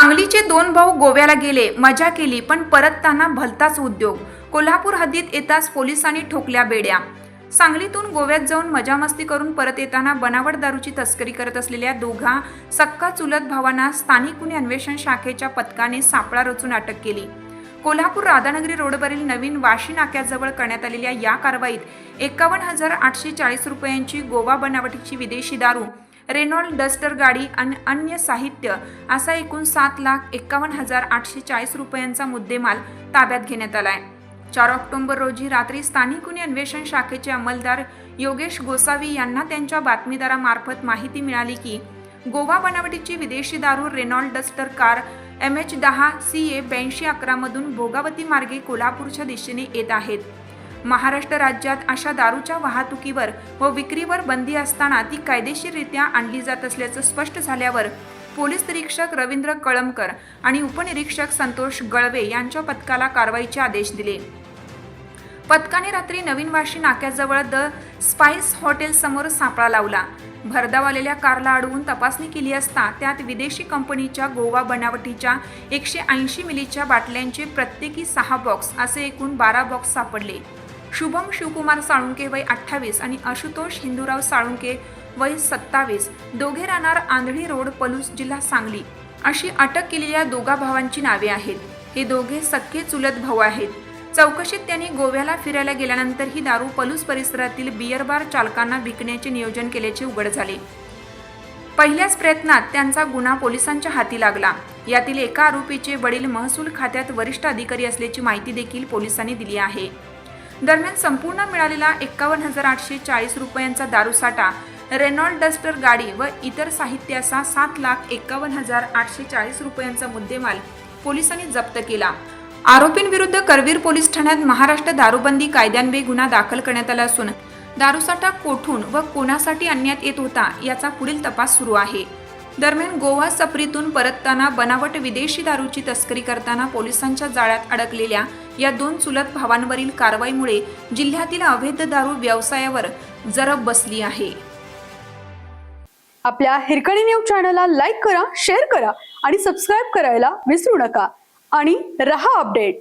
सांगलीचे दोन भाऊ गोव्याला गेले मजा केली पण परतताना भलताच उद्योग. कोल्हापूर हद्दीत येताच पोलिसांनी ठोकल्या बेड्या. सांगलीतून गोव्यात जाऊन मजामस्ती करून परत येताना बनावट दारूची तस्करी करत असलेल्या दोघा सक्का चुलत भावांना स्थानिक गुन्हे अन्वेषण शाखेच्या पथकाने सापळा रचून अटक केली. कोल्हापूर राधानगरी रोडवरील नवीन वाशी नाक्याजवळ करण्यात आलेल्या या कारवाईत एकावन्न हजार आठशे चाळीस रुपयांची गोवा बनावटीची विदेशी दारू रेनॉल्ड डस्टर गाडी आणि अन्य साहित्य असा एकूण सात लाख एकावन्न हजार आठशे चाळीस रुपयांचा मुद्देमाल ताब्यात घेण्यात आला आहे चार ऑक्टोबर रोजी रात्री स्थानिक गुन्हे अन्वेषण शाखेचे अंमलदार योगेश गोसावी यांना त्यांच्या बातमीदारामार्फत माहिती मिळाली की गोवा बनावटीची विदेशी दारू Renault Duster car M H दहा सी ए ब्याऐंशी अकरामधून भोगावती मार्गे कोल्हापूरच्या दिशेने येत आहेत. महाराष्ट्र राज्यात अशा दारूच्या वाहतुकीवर व विक्रीवर बंदी असताना ती कायदेशीररित्या आणली जात असल्याचं स्पष्ट झाल्यावर पोलीस निरीक्षक रवींद्र कळमकर आणि उपनिरीक्षक संतोष गळवे यांच्या पथकाला कारवाईचे आदेश दिले. पथकाने रात्री नवीन वाशी नाक्याजवळ द स्पाइस हॉटेल समोर सापळा लावला. भरधाव आलेल्या कारला अडवून तपासणी केली असता त्यात विदेशी कंपनीच्या गोवा बनावटीच्या एकशे ऐंशी मिलीच्या बाटल्यांचे प्रत्येकी सहा बॉक्स असे एकूण बारा बॉक्स सापडले. शुभम शिवकुमार साळुंके वय अठ्ठावीस आणि आशुतोष हिंदूराव साळुंके वय सत्तावीस. दोघे राहणार आंधळी रोड पलूस जिल्हा सांगली. अशी अटक केलेल्या दोघा भावांची नावे आहेत. हे दोघे सख्खे चुलत भाऊ आहेत. चौकशीत त्यांनी गोव्याला फिरायला गेल्यानंतर ही दारू पलूस परिसरातील बियर बार चालकांना विकण्याचे नियोजन केल्याचे उघड झाले. पहिल्याच प्रयत्नात त्यांचा गुन्हा पोलिसांच्या हाती लागला. यातील एका आरोपीचे वडील महसूल खात्यात वरिष्ठ अधिकारी असल्याची माहिती देखील पोलिसांनी दिली आहे. दरम्यान संपूर्ण मिळालेला एकावन्न हजार आठशे चाळीस रुपयांचा दारूसाठा रेनॉल्ड डस्टर गाडी व इतर साहित्याचा सात लाख एकावन्न हजार आठशे चाळीस रुपयांचा मुद्देमाल पोलिसांनी जप्त केला. आरोपींविरुद्ध करवीर पोलीस ठाण्यात महाराष्ट्र दारूबंदी कायद्यान्वये गुन्हा दाखल करण्यात आला असून दारूसाठा कोठून व कोणासाठी आणण्यात येत होता याचा पुढील तपास सुरू आहे. दरम्यान गोवा सफरीतून परतताना बनावट विदेशी दारूची तस्करी करताना पोलिसांच्या जाळ्यात अडकलेल्या या दोन चुलत भावांवरील कारवाईमुळे जिल्ह्यातील अवैध दारू व्यवसायावर जरब बसली आहे. आपल्या हिरकणी न्यूज चॅनलला लाईक करा शेअर करा आणि सबस्क्राईब करायला विसरू नका. आणि रहा अपडेट.